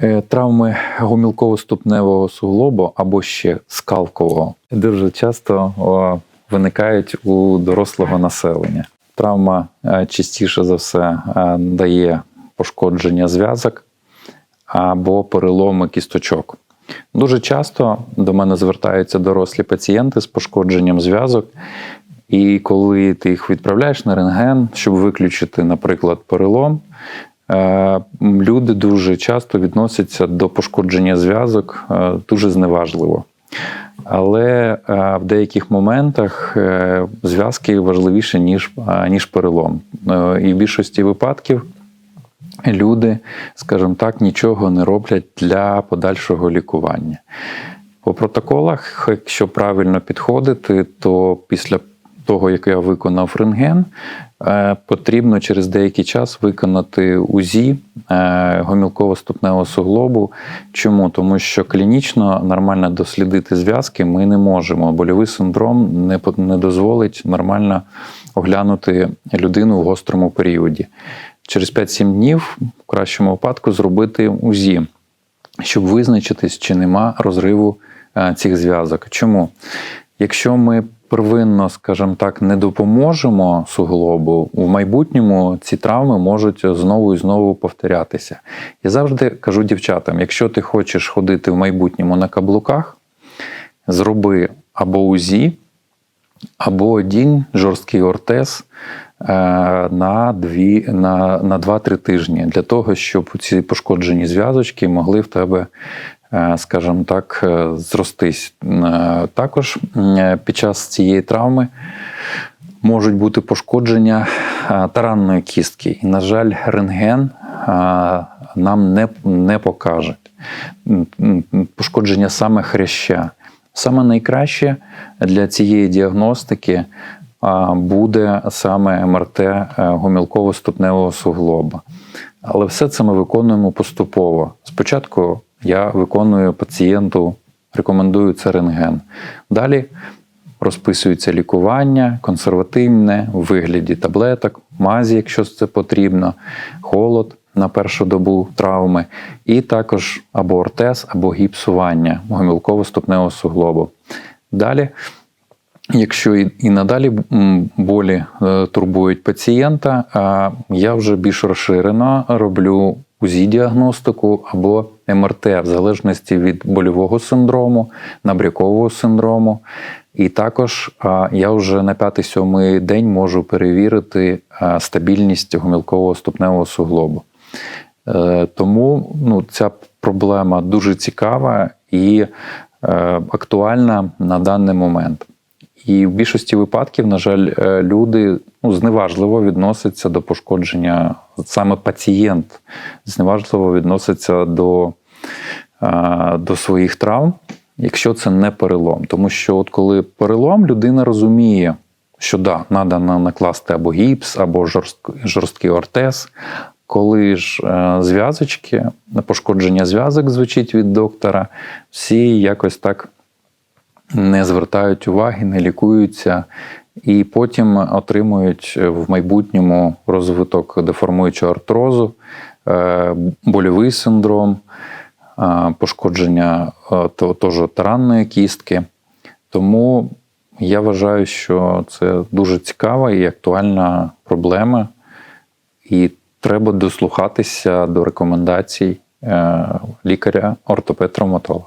Е, Травми гомілково-ступневого суглобу або ще скалкового дуже часто виникають у дорослого населення. Травма е, частіше за все е, дає пошкодження зв'язок або переломи кісточок. Дуже часто до мене звертаються дорослі пацієнти з пошкодженням зв'язок, і коли ти їх відправляєш на рентген, щоб виключити, наприклад, перелом, люди дуже часто відносяться до пошкодження зв'язок е, дуже зневажливо. Але е, в деяких моментах е, зв'язки важливіше, ніж, е, ніж перелом. Е, І в більшості випадків люди, скажімо так, нічого не роблять для подальшого лікування. По протоколах, якщо правильно підходити, то після того, як я виконав рентген, е, потрібно через деякий час виконати УЗІ е, гомілково-ступневого суглобу. Чому? Тому що клінічно нормально дослідити зв'язки ми не можемо. Больовий синдром не, дозволить нормально оглянути людину в гострому періоді. Через 5-7 днів, в кращому випадку, зробити УЗІ щоб визначитись, чи нема розриву е, цих зв'язок. Чому? Якщо ми первинно, скажімо так, не допоможемо суглобу, в майбутньому ці травми можуть знову і знову повторятися. Я завжди кажу дівчатам: якщо ти хочеш ходити в майбутньому на каблуках, зроби або УЗІ, або один жорсткий ортез е, на, дві, на, на 2-3 тижні для того, щоб ці пошкоджені зв'язочки могли в тебе, скажімо так, е, зростись. Е, Також під час цієї травми можуть бути пошкодження е, таранної кістки. І, на жаль, рентген е, нам не, не покаже пошкодження саме хряща. Саме найкраще для цієї діагностики буде саме МРТ е, гомілково-ступневого суглоба. Але все це ми виконуємо поступово. Спочатку я виконую пацієнту, рекомендую це рентген. Далі розписується лікування консервативне в вигляді таблеток, мазі, якщо це потрібно, холод на першу добу травми, і також або ортез, або гіпсування гомілково-ступневого суглобу. Далі, якщо і, надалі болі е, турбують пацієнта, я вже більш розширено роблю УЗІ-діагностику або МРТ, в залежності від больового синдрому, набрякового синдрому. І також я вже на п'ятий-сьомий день можу перевірити стабільність гомілкового ступневого суглобу. Е, Тому ну, ця проблема дуже цікава і е, актуальна на даний момент. І в більшості випадків, на жаль, е, люди ну, зневажливо відносяться до пошкодження, саме пацієнт зневажливо відноситься до, е, до своїх травм, якщо це не перелом. Тому що, от коли перелом, людина розуміє, що да, треба накласти або гіпс, або жорсткий, жорсткий ортез. Коли ж е, зв'язочки, пошкодження зв'язок звучить від доктора, всі якось так не звертають уваги, не лікуються, і потім отримують в майбутньому розвиток деформуючого артрозу, е, больовий синдром, е, пошкодження е, теж таранної кістки. Тому я вважаю, що це дуже цікава і актуальна проблема, і треба дослухатися до рекомендацій е, лікаря-ортопед-травматолога.